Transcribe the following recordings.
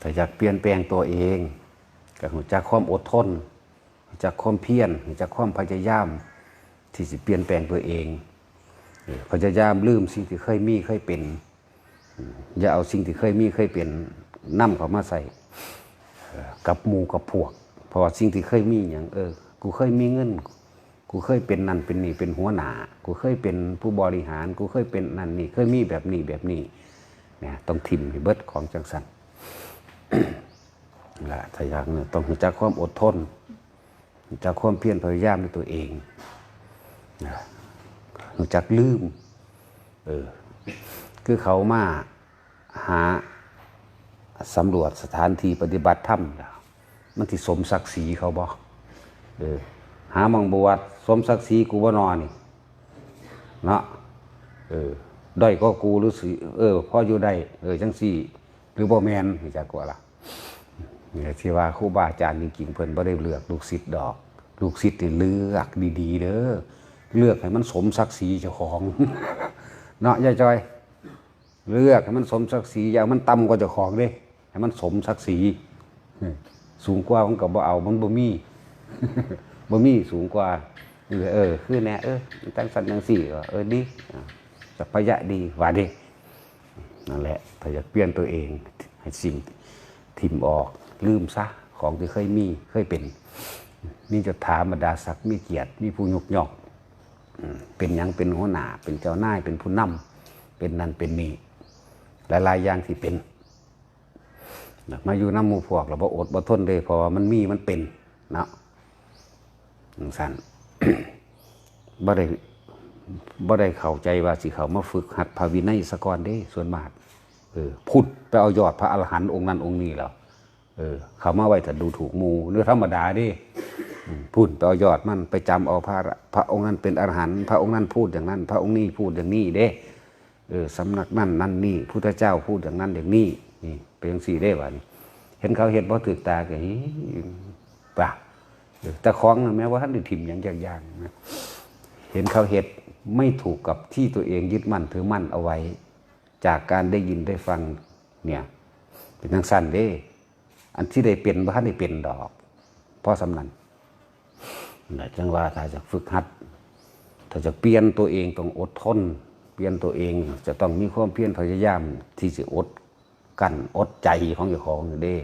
ถ้าอยากเปลี่ยนแปลงตัวเองก็หูจักความอดทนหูจักความเพียรหูจักความพยายาม ที่จะเปลี่ยนแปลงตัวเอง พยายามลืมสิ่งที่เคยมีเคยเป็นอืมอย่าเอาสิ่งที่เคยมีเคยเป็นนํเข้ามาใส่กับหมูกับพวก เพราะว่าสิ่งที่เคยมีอย่างเออ กูเคยมีเงิน กูเคยเป็นนั่นเป็นนี่เป็นหัวหน้ากูเคยเป็นผู้บริหาร กูเคยเป็นนั่นนี่เคยมีแบบนี้แบบนี้เนี่ยต้องทิมให้เบิดของจังสันละถ้าอยากเนี่ยต้องจักความอดทนจักความเพียรพยายามในตัวเองนะจักลืมเออคือเขามาหาสำรวจสถานที่ปฏิบัติธรรมมันที่สมศักดิ์ศรีเขาบอกเออ หามองบวชสมศักดิ์ศรีกูว่นอนนี่เนาะเออด้อยก็กูรือสิเออพ่ออยู่ได้เออจังสี่หรือบ่แมนจักว่าล่ะเนี่ยที่ว่าครูบาอาจารย์จริงๆเพิ่นบ่ได้เลือกลูกศิษย์ดอก ลูกศิษย์นี่เลือกดีๆเด้อเลือกให้มันสมศักดิ์ศรีเจ้าของเนาะยายจอย เลือกให้มันสมศักดิ์ศรีอย่ามันต่ำกว่าเจ้าของเด้ให้มันสมศักดิ์ศรีสูงกว่ามันก็บ่เอามันบ่มี บ่มีสูงกว่าเออเออ คือแน่เออตั้งสันจังสี่เออดีอ่าสัพยะดีว่าดีนั่นแหละถ้าอยากเปลี่ยนตัวเอง ให้สิ่งทิมออกลืมซะของที่เคยมีเคยเป็นมีจดถามบรรดาศักดิ์มีเกียรติมีผู้ยกย่องเป็นยังเป็นหัวหน้าเป็นเจ้านายเป็นผู้นำเป็นนั่นเป็นนี่หลายๆอย่างที่เป็นมาอยู่น้ำมูพวกเราบ่อดบ่ทนเลยเพราะว่ามันมีมันเป็นเนาะ สั้นบ่ได้บ่ได้เข้าใจว่าสิเขามาฝึกหัดภาวินัยสกอนเด้ส่วนมากเออพุทธไปเอายอดพระอรหันต์องค์นั้นองค์นี้แล้วเออ เขามาไว้แต่ดูถูกมูเรื่องธรรมดาด้พูดไปเอายอดมันไปจำเอาพระพระองค์นั้นเป็นอรหันต์พระองค์นั้นพูดอย่างนั้น พระองค์นี้พูดอย่างนี้เด้เออสำนักนั่นนั่นนี่พุทธเจ้าพูดอย่างนั้นอย่างนี้นี่เป็นอย่างสี่ได้วะนี่เห็นเขาเห็นพอถือตาก็เฮ้ยป่ะ แต่ของนะแม้ว่าท่านได้ถิ่มอย่างอย่างๆนะเห็นเขาเห็ดไม่ถูกกับที่ตัวเองยึดมั่นถือมั่นเอาไว้ จากการได้ยินได้ฟังเนี่ยเป็นทางสั้นเด้ อันที่ได้เป็นว่าท่านได้เป็นดอกเพราะสำนันนะจังว่าถ้าจะฝึกหัด ถ้าจะเปลี่ยนตัวเองต้องอดทน เปลี่ยนตัวเองจะต้องมีความเพียรพยายามที่จะอดกั้นอดใจของเจ้าของอยู่เด้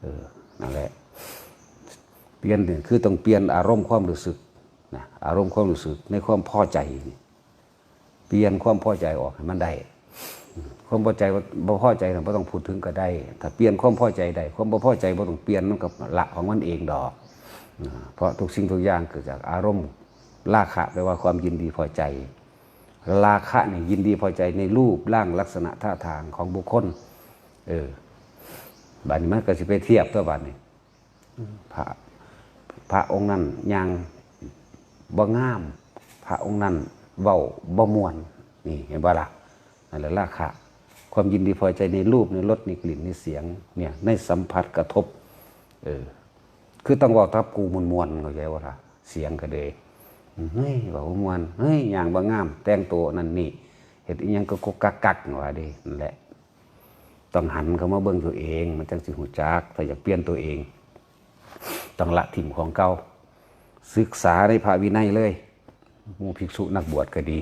เออนั่นแหละ เปลี่ยนเนี่ยคือต้องเปลี่ยนอารมณ์ความรู้สึกนะอารมณ์ความรู้สึกในความพอใจนี่เปลี่ยนความพอใจออกให้มันได้ ความพอใจว่าบ่พอใจเราไม่ต้องพูดถึงก็ได้ ถ้าเปลี่ยนความพอใจได้ ความบ่พอใจบ่ต้องเปลี่ยนมันกับละของมันเองดอก เพราะทุกสิ่งทุกอย่างเกิดจากอารมณ์ราคะแปลว่าความยินดีพอใจ ราคะเนี่ยยินดีพอใจในรูปร่างลักษณะท่าทางของบุคคล เออบัดนี้มันก็สิไปเทียบตัวบัดนี้พระ พระองค์นั้นยังบ่งาม พระองค์นั้นเว้าบ่มวนนี่เห็นบ่ล่ะนั่นแหละราคะความยินดีพอใจในรูปในรสในกลิ่นในเสียงเนี่ยในสัมผัสกระทบเออคือต้องบอกทับกูมวนมวนเข้าใจว่าล่ะเสียงก็เลยเฮ้ยบอกว่ามวนเฮ้ยอย่างบางงาม แต่งตัวนั่นนี่เห็ดอีหยังก็กกกักกักว่าดินั่นแหละ ต้องหันเข้ามาเบิ่งตัวเอง มันจังสิหูจักถ้าอยากเปลี่ยนตัวเอง ต้องละถิ่มของเก่าศึกษาในพระวินัยเลยมูภิกษุนักบวชก็ดี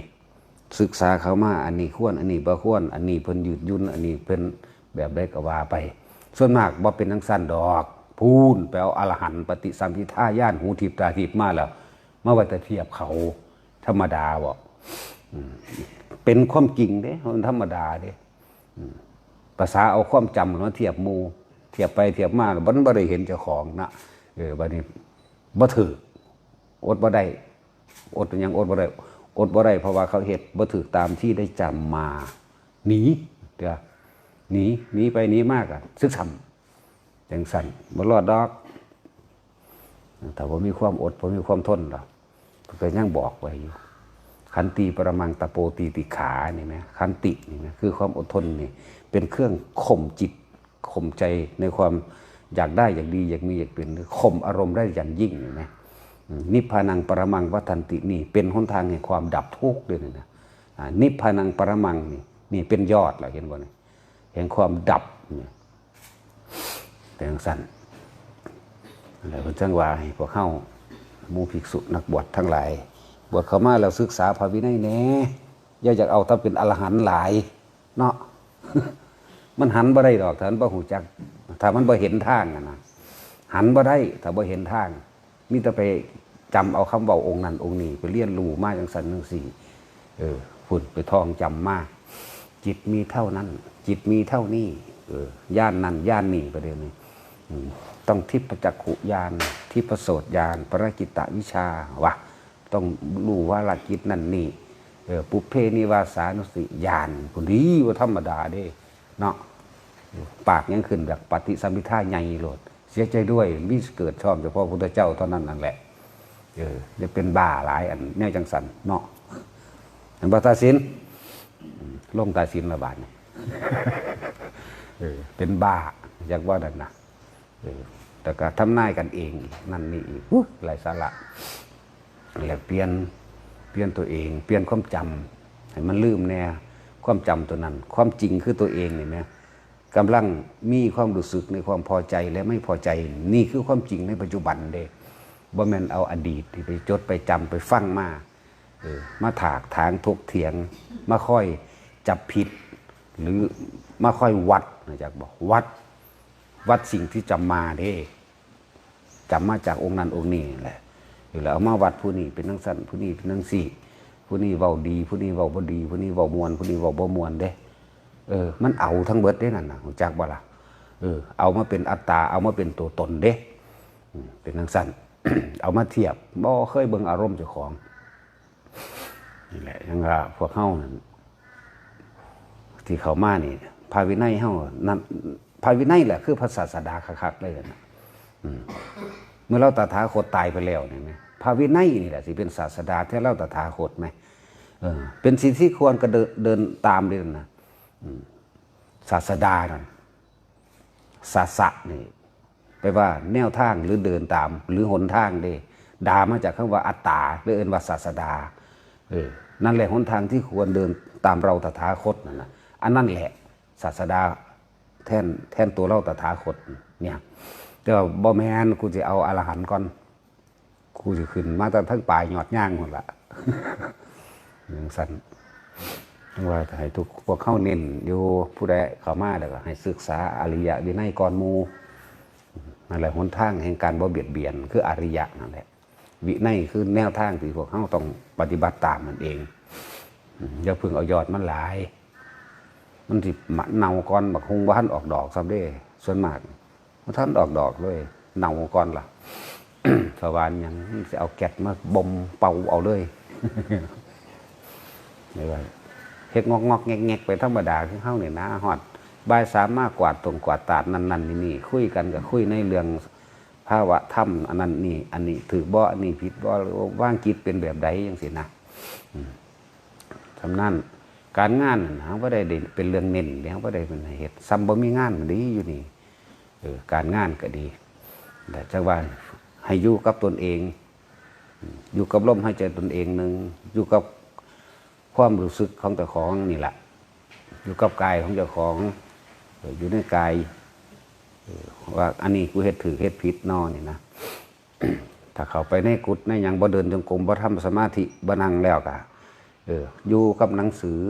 ศึกษาเขามาอันนี้ควรอันนี้บ่ควรอันนี้เพิ่นยืดยุ่นอันนี้เพิ่นแบบได้กว่าไป ส่วนมากบ่เป็นทั้งสั้นดอก พูนไปเอาอรหันต์ปฏิสัมพิทาย่านหูทิพตาทิพมาแล้วมาไว้แต่เทียบเขาธรรมดาบอกเป็นความจริงเด้มันธรรมดาเด้ภาษาเอาความจำมาเทียบมูเทียบไปเทียบมาบ่บ่ได้เห็นเจ้าของนะ เออบัดนี้บ่ถืออดบ่ได้อดยังอดบ่ได้อดบ่ได้เพราะว่าเขาเฮ็ดบ่ถูกตามที่ได้จำมาหนีเด้อหนีหนีไปหนีมากอะซึกซ้ำจังสั่นบ่รอดดอกแต่ว่ามีความอดผมมีความทนหรอกก็ยังบอกไว้อยู่ขันติปรมังตะโปตีติขานี่ไหมขันตินี่นะคือความอดทนนี่เป็นเครื่องข่มจิตข่มใจในความ อยากได้อยากดีอยากมีอยากเป็นหรือข่มอารมณ์ได้อย่างยิ่งนี่ไหมนิพพานังปรมังวัฏันตินี่เป็นหนทางแห่งความดับทุกข์เลยนะนิพพานังปรมังนี่นี่เป็นยอดแล้วเห็นบ่นี่แห่งความดับเนี่ยเป็นจังสั้นอะไรเพิ่นจังว่าให้พวกเข้ามูภิกษุนักบวชทั้งหลายบวชเข้ามาแล้วศึกษาพระวินัยแน่อย่าอยากเอาถ้าเป็นอรหันต์หลาย เนาะมันหันบ่ได้ดอกถ้านบ่หูจัก ถ้ามันบ่เห็นทางนะหันบ่ได้ถ้าบ่เห็นทางมีแต่ไปจำเอาคำเว้าองค์นั้นองค์นี้ ไปเรียนรู้มาจังสันจังสี่ เออพุ่นไปท่องจำมาก จิตมีเท่านั้น จิตมีเท่านี้เออย่านนั้นย่านนี้ประเด็นนี้ต้องทิพจักขุญาณทิพโสตญาณปรกิตตวิชาวะต้องรู้ว่าละจิตนั่นนี่เออปุเพนิวาสานุสติญาณคนดีว่าธรรมดาเด้เนาะ ปากยังขึ้นแบบปฏิสัมพิทาใหญ่โลด เสียใจด้วยมิเกิดชอบเฉพาะพุทธเจ้าเท่านั้นนั่นแหละ เออจะเป็นบ้าหลายอันแนวจังสันเนาะอันบัตาสินอืมลงตาสินระบาดนี่เออเป็นบ้าอยากว่าดันนะเออแต่ก็ทำนายกันเอง นั่นนี่อีกหลายสาระแล้วเปลี่ยนเปลี่ยนตัวเอง เปลี่ยนความจำให้มันลืมแน่ความจำตัวนั้น ความจริงคือตัวเองนี่ไหม กำลังมีความรู้สึกในความพอใจและไม่พอใจ นี่คือความจริงในปัจจุบันเด้บ่แมนเอาอดีตที่ไปจดไปจำไปฟังมาเออมาถากทางทกเถียง มาค่อยจับผิด หรือมาค่อยวัดนะจากบอกวัด วัดสิ่งที่จำมาเด้จำมาจากองค์นั้นองค์นี้แหละอยู่แล้วเอามาวัดผู้นี้เป็นนังสั้นผู้นี้เป็นนังสี่ผู้นี้เว้าดี ผู้นี้เว้าบ่ดี ผู้นี้เว้ามวนผู้นี้เว้าบ่มวนเด้ เออ มันเอาทั้งเบิดเด้นั่นน่ะจักบ่ล่ะเออ เอามาเป็นอัตตา เอามาเป็นตัวตนเด้ เป็นนังสั้นเอามาเทียบบ่เคยเบิ่งอารมณ์เจ้าของนี่แหละยังว่าพวกเฮานั่นที่เขามานี่พระวินัยเฮานั่นพระวินัยแหละคือพระศาสดาคักๆเลยนะเมื่อเราตถาคตตายไปแล้วเนี่ยไหมพระวินัยนี่แหละสิเป็นศาสดาที่เราตถาคตไหมเออเป็นสิ่งที่ควรกระเดินตามเลยนะ ศาสดานั่นศาสะนี่แปลว่าแนวทางหรือเดินตาม หรือหนทางเด้ดามาจากคำว่าอัตตาหรือเอินว่าศาสดาเออนั่นแหละหนทางที่ควรเดินตามเราตถาคตนั่นนะอันนั่นแหละศาสดาแทนแทนตัวเราตถาคตเนี่ยแต่ว่าบ่แมนกูจะเอาอรหันต์ก่อนกูจะขึ้นมาแต่ทั้งปลายหยอดย่างหมดละอย่างสัน ว่าให้ทุกพวกเข้าเน้นอยู่ผู้ใดเข้ามาเดี๋ยวก็ให้ศึกษาอริยวินัยก่อนมูนั่นแหละหนทางแห่งการบ่เบียดเบียน คืออริยะนั่นแหละวินัยคือแนวทางที่พวกเข้าต้องปฏิบัติตามมันเองอย่าเพึ่งเอายอดมันหลาย มันสิมะเน่าก่อนบักฮุงบ้านออกดอกซ้ำเด้ส่วนมากมันท่านออกดอกเลยเน่าก่อนล่ะสวานยังจะเอาแกะมาบ่มเป่าเอาเลยไม่ว่า เฮ็ดงอกงอกแงกแงกไปธรรมดาคือเฮาเนี่ยนะฮอดบ่ายสามมากกวาดตรงกวาดตาดนั่นนั่นนี่นี่คุยกันก็คุยในเรื่องภาวะธรรมอันนั้นนี่ อันนี้ถือบ่อันนี้ผิดบ่หรือว่างจิตเป็นแบบใดจังซี่นะทำนั่นการงานนั่นหาได้เป็นเรื่องเน้นแล้วบ่ได้เป็นเหตุซ้ำบ่มีงานมันดีอยู่นี่เออการงานก็ดีแต่จังว่าให้อยู่กับตนเอง อยู่กับลมใหายใจตนเองหนึ่งอยู่กับ ความรู้สึกของเจ้าของนี่แหละอยู่กับกายของเจ้าของอยู่ในกายว่าอันนี้กูเฮ็ดถือเฮ็ดผิดนอนี่นะถ้าเขาไปในกุฏในยังบ่เดินจงกรมบ่ทำสมาธิบ่นั่งแล้วก็เอออยู่กับหนังสือ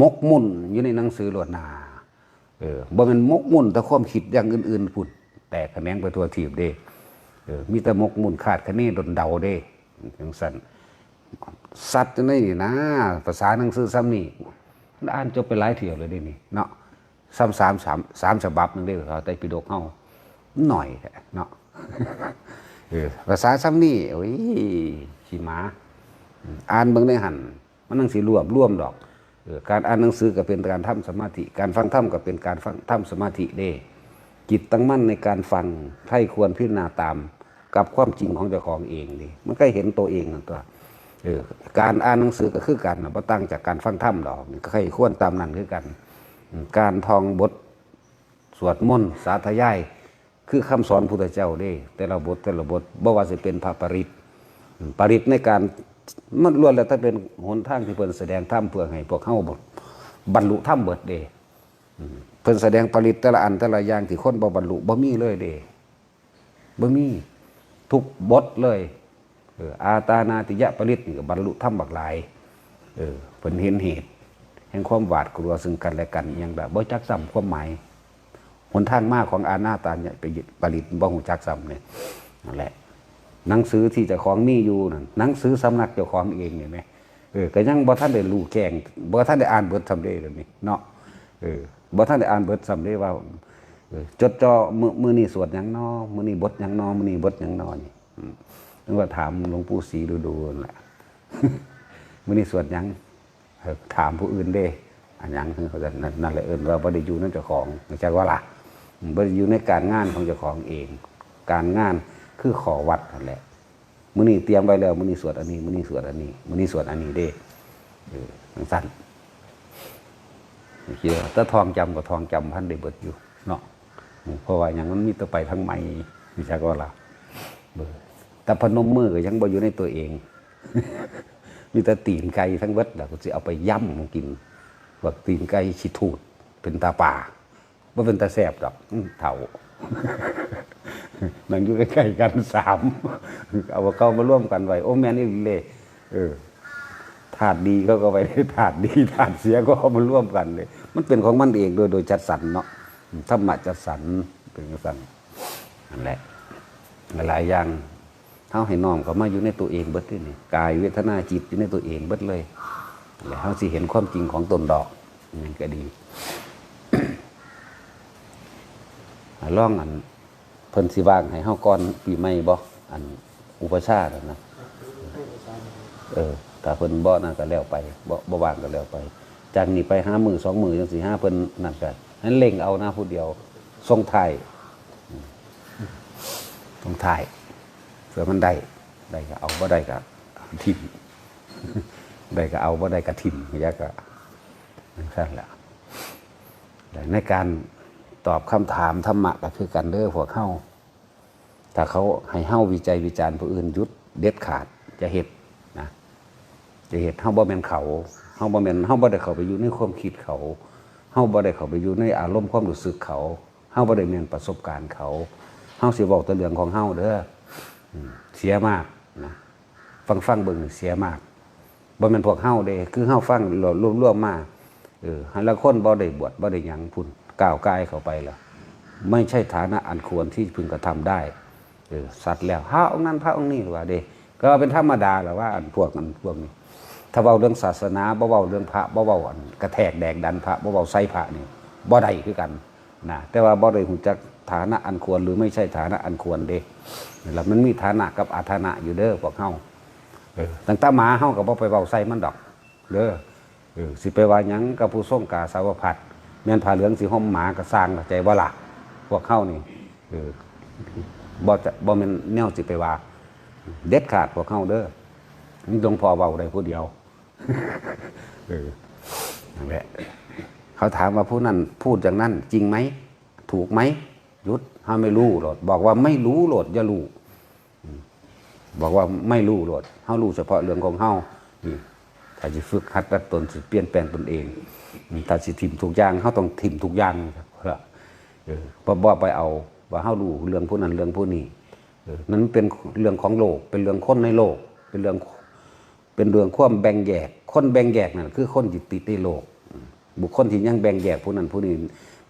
มกมุ่นอยู่ในหนังสือหลวดนาเออบ่แมันมกมุ่นแต่ความคิดอย่างอื่นๆพุ่นแตกแขนงไปทั่วทีบเด้เออมีแต่มกมุ่นขาดคะเนดนเดาเด้จังสัน สัตว์จังไดนี่นะภาษาหนังสือซ้ำนี่มันอ่านจบไปหลายเที่ยวเลยเด้นี่เนาะซ้ำสามสามสามฉบับนึงเด้เขาไต้ปิฎกเฮาหน่อยเนาะภาษาซ้ำนี่โอ้ยขี้หมา อ่านเบิ่งในหันมันนังสิรวบร่วมดอกการอ่านหนังสือก็เป็นการทำสมาธิ การฟังธรรมก็เป็นการฟังทำสมาธิเด้จิตตั้งมั่นในการฟังใครควรพิจารณาตาม กับความจริงของเจ้าของเองดิมันก็เห็นตัวเองนั่นตัว การอ่านหนังสือก็คือกันนะบ่ตั้งจากการฟังธรรมดอกใครควรตามนั้นคือกัน การท่องบทสวดมนต์สาธยายคือคำสอนพุทธเจ้าเด้ แต่ละบทแต่ละบทบ่ว่าสิเป็นพระปริตปริตในการมันล้วนแล้วถ้าเป็นหนทางที่เพิ่นแสดงธรรมเพื่อให้พวกเฮาบรรลุธรรมเบิดเด้อืมเพิ่นแสดงผลิตแต่ละอันแต่ละอย่างที่คนบ่บรรลุบ่มีเลยเด้บ่มีทุกบทเลย เอออาตานาติยะปริตนี่ก็บรรลุธรรมบักหลายเออเพิ่นเห็นเหตุ แห่งความหวาดกลัวซึ่งกันและกันอย่างแบบบ่จักซ้ำความหมายหนทางมากของอาณาตาเนี่ยไปผลิตบ่ฮู้จักซ้ำเนี่ยนั่นแหละ หนังสือที่เจ้าของมีอยู่นั่นหนังสือสำนักเจ้าของเองเนี่ยไหมเออก็ยังบ่ท่านได้รู้แกงบ่ท่านได้อ่านเบิดสำเร็จเลยนี่เนาะเออบ่ท่านได้อ่านเบิดสำเร็จว่าเออจดจ่อมือมือนี่สวดยังนอมือนี่บทยังนอมือนี่บทยังนอนี่ นึกว่าถามหลวงปู่ศรีดูดูนั่นแหละมือนี่สวดยังถามผู้อื่นเด้อันยังคือเขาจะนั่นแหละเอิ้นว่าบ่ได้อยู่นเจ้าของม่ใช่ว่าล่ะบ่ได้อยู่ในการงานของเจ้าของเอง การงานคือขอวัดนั่นแหละมื้อนี้เตรียมไว้แล้วมื้อนี้สวดอันนี้มื้อนี้สวดอันนี้มื้อนี้สวดอันนี้เด้เออจังสั้นเกี่ยถ้าทองจำก็ทองจำพันได้เบิดอยู่เนาะเพราะว่าอย่างมันมีตัวไปทั้งไม่มีชักว่าล่ะเบิด แต่พนมมือก็ยังบ่อยู่ในตัวเอง มีแต่ตีนไก่ทั้งเบิดแล้วก็สิเอาไปย่ำกินว่าตีนไก่ขี้ทูดเป็นตาป่าบ่เป็นตาแสบดอกเฒ่านั่งอยู่ใกล้ๆกันสามเอาเข้ามาร่วมกันไว้โอ้แม่นี่เลยเออถาดดีเขาก็ไปได้ถาดดีถาดเสียก็เอามาร่วมกันเลย มันเป็นของมันเองโดยโดยจัดสรรเนาะธรรมะจัดสรรเป็นจัดสรรนั่นแหละหลายอย่าง เฮาให้น้อมเขามาอยู่ในตัวเองเบิดที่นี่กายเวทนาจิตอยู่ในตัวเองเบิดเลยแล้วเฮาสิเห็นความจริงของตนดอกนี่ก็ดีล่องอันเพิ่นสิว่างให้เฮาก่อนปีใหม่บ่อันอุปชาย์นั่นนะเออถ้าเพิ่นบ่นั่นก็แล้วไปบ่บ่ว่างก็แล้วไป จากนี้ไปห้ามือสองมือจังซี่ห้าเพิ่นนั่นก็ให้เล็งเอานะผู้เดียวส่งไทยอืมส่งท้าย เผื่อมันได้ได้ก็เอาบ่ได้ก็ทิมได้ก็เอาบ่ได้ก็ทิมยากก็นั่นซั่นแหละแต่ในการตอบคำถามธรรมะก็คือกันเด้อพวกเฮาถ้าเขาให้เฮาวิจัยวิจารณ์ผู้อื่นหยุดเด็ดขาดจะเฮ็ดนะจะเฮ็ดเฮาบ่แมนเขาเฮาบ่แมนเฮาบ่ได้เขาไปอยู่ในความคิดเขาเฮาบ่ได้เขาไปอยู่ในอารมณ์ความรู้สึกเขาเฮาบ่ได้แมนประสบการณ์เขาเฮาสิเว้าแต่เรื่องของเฮาเด้อ เสียมากนะฟังฟังเบิ่งเสียมากบ่แม่นพวกเฮาเด้คือเฮาฟังรวมๆมาเออหันละคนบ่ได้บวชบ่ได้หยังพุ่นก้าวกายเข้าไปแล้วไม่ใช่ฐานะอันควรที่พึงกระทำได้เออสัตว์แล้วพระองค์นั้นพระองค์นี้ว่าเด้ก็เป็นธรรมดาแหละว่าอันพวกนั้นพวกนี้ถ้าเว้าเรื่องศาสนาบ่เว้าเรื่องพระบ่เว้าอันกระแทกแดกดันพระบ่เว้าใส่พระนี่บ่ได้คือกัน นะแต่ว่าบ่ได้ฮู้จักฐานะอันควรหรือไม่ใช่ฐานะอันควรเด้แล้วมันมีฐานะกับอาฐานะอยู่เด้อพวกเฮาเออตั้งแต่หมาเฮาก็บ่ไปเว้าใส่มันดอกเด้อเออสิไปว่าหยังกับผู้ส่งกาสาวพัดแม่นผ้าเหลืองสีห่มหมากระสร้างกระใจว่าละพวกเข้านี่เออบ่จะบ่แม่นแนวสิไปว่า เด็ดขาดพวกเข้าเด้อนี่หลวงพ่อเว้าได้ผู้เดียวเออนั่นแหละ เขาถามว่าผู้นั้นพูดอย่างนั้นจริงไหม ถูกไหมหยุดถ้าไม่รู้โหลด บอกว่าไม่รู้โหลดอย่ารู้บอกว่าไม่รู้โหลดเฮารู้เฉพาะเรื่องของเฮานี่ถ้าจะฝึกหัดรัดตนสิเปลี่ยนแปลงตนเองถ้าสิทิมทุกอย่างเขาต้องทิมทุกอย่างครับเออบ่บ่ไปเอา ว่าเฮารู้เรื่องผู้นั้นเรื่องผู้นี้นั้นเป็นเรื่องของโลก เป็นเรื่องคนในโลก เป็นเรื่องเป็นเรื่องความแบ่งแยก คนแบ่งแยกนั่นคือคนจิตติดในโลก บุคคลที่ยังแบ่งแยกผู้นั้นผู้นี้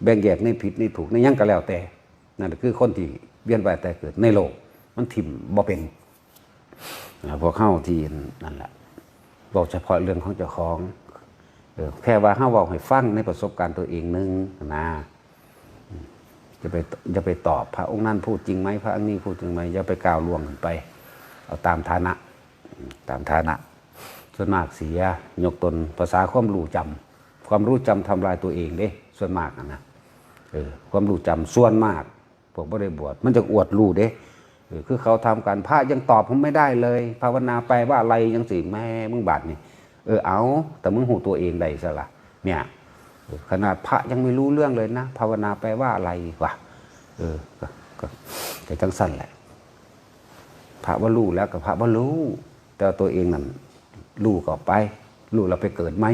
แบ่งแยกในผิดในถูกในยังก็แล้วแต่นั่นคือคนที่เวียนว่ายแต่เกิดในโลก มันทิมบ่เป็นพวกเข้าที่นั่นแหละบอกเฉพาะเรื่องของเจ้าของแค่ว่าห้าเว่าให้ฟังในประสบการณ์ตัวเองนึงนะจะไปจะไปตอบพระองค์นั้นพูดจริงไหมพระองค์นี้พูดจริงไหมอย่าไปกล่าวล่วงกันไป เอาตามฐานะ ตามฐานะส่วนมากเสียยกตนภาษาความรู้จำ ความรู้จำทำลายตัวเองเด้ส่วนมากอะนะเออความรู้จำส่วนมากพวกบ่ได้บวชมันจะอวดรู้เด้เออคือเขาทำการพระยังตอบผมไม่ได้เลย ภาวนาไปว่าอะไรยังสิแม่มึงบาดนี่เออเอาแต่มึงหูตัวเองได้ซะละเนี่ยออขนาดพระยังไม่รู้เรื่องเลยนะ ภาวนาไปว่าอะไรวะเออก็แต่จังสั้นแหละ พระว่ารู้แล้วกับพระว่ารู้ แต่ตัวเองนั่นลูกออไปลูกเราไปเกิดไหม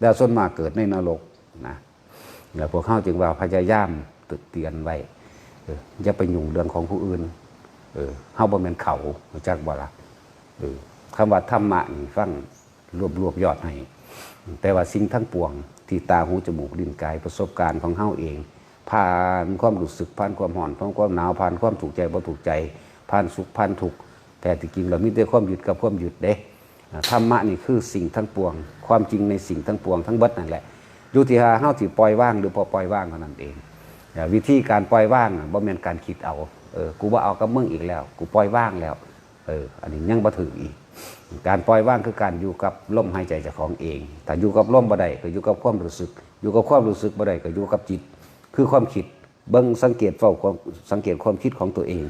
แล้วส่วนมากเกิดในนรกนะแล้วพวกเขาจึงว่าพยายามตึกเตียนไว้อย่าไปยุ่งเรื่องของผู้อื่น เออเฮาบ่แม่นเขาจักบ่ล่ะเออคำว่าธรรมะนี่ฟังรวบรวบยอดให้ แต่ว่าสิ่งทั้งปวง ที่ตาหูจมูกลิ้นกายประสบการณ์ของเฮาเอง ผ่านความรู้สึกผ่านความร้อนผ่านความหนาวผ่านความถูกใจบ่ถูกใจผ่านสุขผ่านทุกข์แต่ที่จริงเรามีแต่ความหยุดกับความหยุดเด้ ธรรมะนี่คือสิ่งทั้งปวง ความจริงในสิ่งทั้งปวงทั้งเบิดนั่นแหละอยู่ที่เฮาสิปล่อยว่างหรือบ่ปล่อยว่างเท่านั้นเองวิธีการปล่อยว่างบ่แม่นการคิดเอาเออกูบ่าเอากับมึงอีกแล้ว กูปล่อยว่างแล้วเอออันนี้ยังบ่ถึงอีก การปล่อยว่างคือการอยู่กับลมหายใจเจ้าของเองแต่อยู่กับลมบ่ได้ก็อยู่กับความรู้สึก อยู่กับความรู้สึกบ่ได้ก็อยู่กับจิต คือความคิดเบิ่งสังเกตเฝ้าความสังเกตความคิดของตัวเอง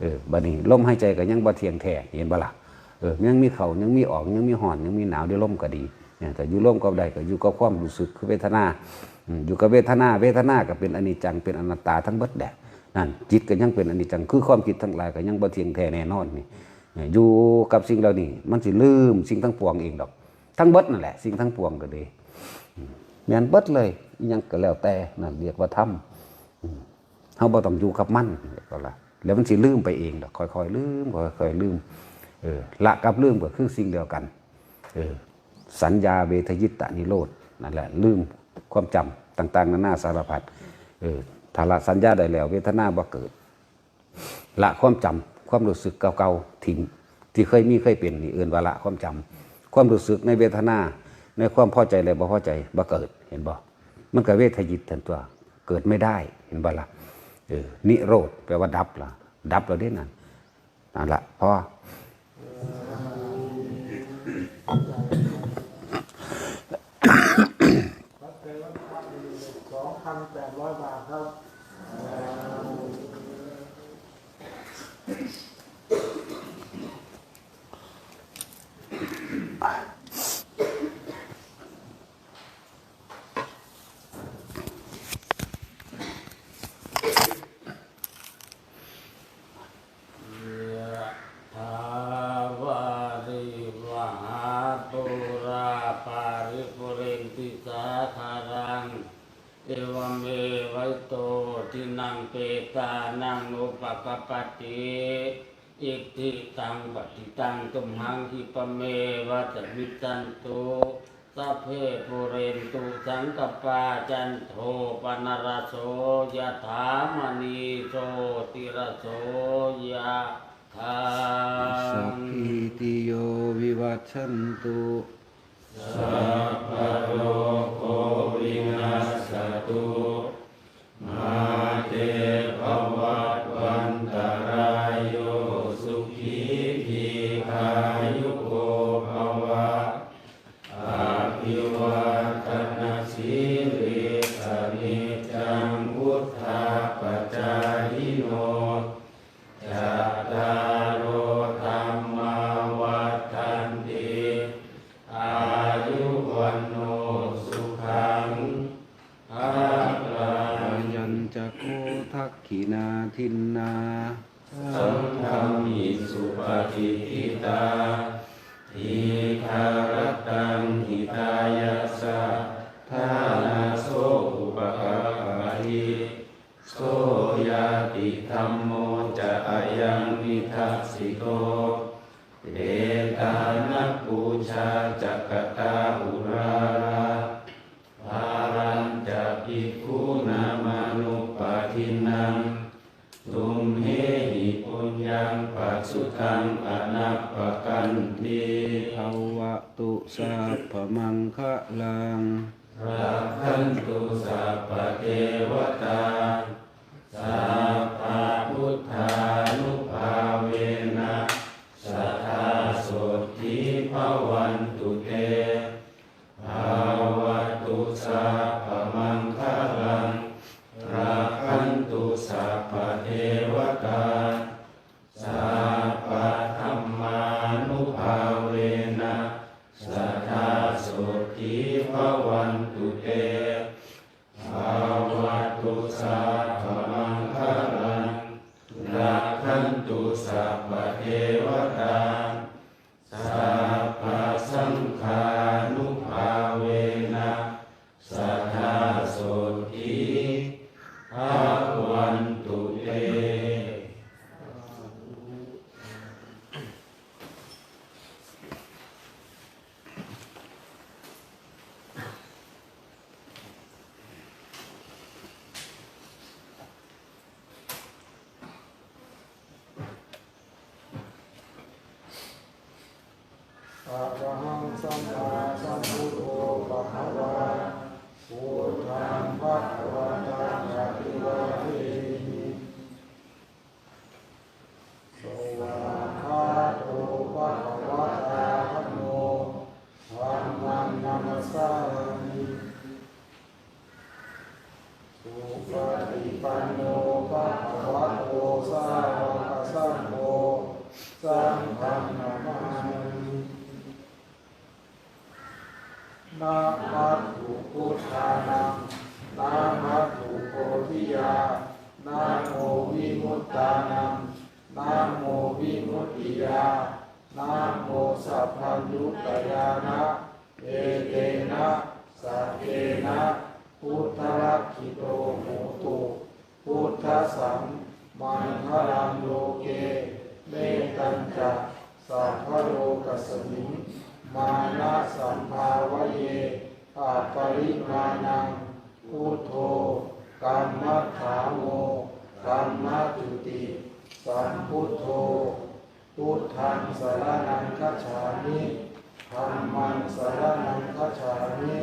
เออบัดนี้ลมหายใจก็ยังบ่เที่ยงแท้เห็นบ่ล่ะ เออยังมีเขายังมีออกยังมีห่อนยังมีหนาวเดี๋ยวลมก็ดีเนี่ยแต่อยู่ลมก็ได้ก็อยู่กับความรู้สึกคือเวทนาอยู่กับเวทนาเวทนาก็เป็นอนิจจังเป็นอนัตตาทั้งเบิดแดดนั่นจิตก็ยังเป็นอนิจจังคือความคิดทั้งหลายก็ยังบ่เที่ยงแท้แน่นอนนี่อยู่กับสิ่งเหล่านี้ มันสิลืมสิ่งทั้งปวงเองดอก ทั้งเบิดนั่นแหละ สิ่งทั้งปวงก็ดีแม่นเบิดเลยยังก็แล้วแต่นั่นเรียกว่าธรรมอืมเฮาบ่ต้องอยู่กับมันก็ละแล้วมันสิลืมไปเองดอกค่อยๆลืมค่อยๆลืม เออละกับลืมก็คือสิ่งเดียวกันเออสัญญาเวทยิตานิโรธนั่นแหละลืมความจำต่าง ๆนานาสารพัดเออถ้าละสัญญาได้แล้ว เวทนาบ่เกิด ละความจำความรู้สึกเก่าๆทิ้งที่เคยมีเคยเป็นนี่เอื่นว่าละความจำความรู้สึกในเวทนาในความพอใจและบ่พอใจบ่เกิดเห็นบ่มันก็เวทยิตทันตัวเกิดไม่ได้เห็นบ่ละเออนิโรธแปลว่าดับละดับแล้วเด้นั่นนั่นละพอ สองพันแปดร้อยบาทครับ ยะถาวาริวหาปุราปาริปุเรนติสาคารัง เอวเมวัยโตทินังเปตานังอุ ปกปปติอิทธิตังปฏิตังตุมหังคิปะเมวัตมิตันตุสัพเพปุเรนตุสังกปปาจันโทปนรสโสยะถามณีโชติรสโสยะถาสัพพิติโยวิวัชชันตุวินาสตุ โสยติธรรมโมจะอายังนิทัสสิโกเอตานักบูชาจักกตาอุราราภารันจะภิกขุนามานุปาทินังตุมเหหิปุญญังปัสสุตังอนัปปกันติภาวะตุสัพพมังคะลัง รักขันตุสัพพะเทวตาสัพพพุทธานุภาเวนะสัทธาโสทิภวันตุเตภาวตุสัพพมังคลังรักขันตุสัพพะเทวตา หังสัมมาสัมพุทโธภะคะวะพุทธังภะคะวะตังอะภิวาเทมิสวากขาโตภะคะวะตาธัมโมธัมมังนัมสสามิ สุปฏิปันโนภะคะวะโตสาวกสังโฆสังฆังนามามินะมัตถุพุทธานังนะมัตถุโพธิยา นะโมวิมุตตานังนะโมวิมุตติยานะโมสัพพัญญุตยานะเอเตนะสัพเพนะพุทธรักขิโตโหตุพุทธสังมันทรังโลเกเมตัญจะสัพพโลกัสมิงมานะสัมภาวะเยอปริมาณังพุทโธ กัมมัฏฐานโมกัมมัจจุติสัมพุทโธพุทธังสารนังคัจฉามิธัมมังสารนังคัจฉามิ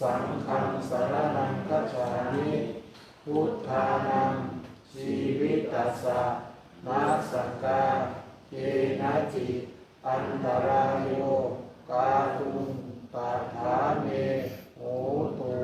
สังฆังสารนังคัจฉามิพุทธานังชีวิตัสสะนาสังกาเยนะจิอันตรายโยกาตุงตาถาเมโหตุ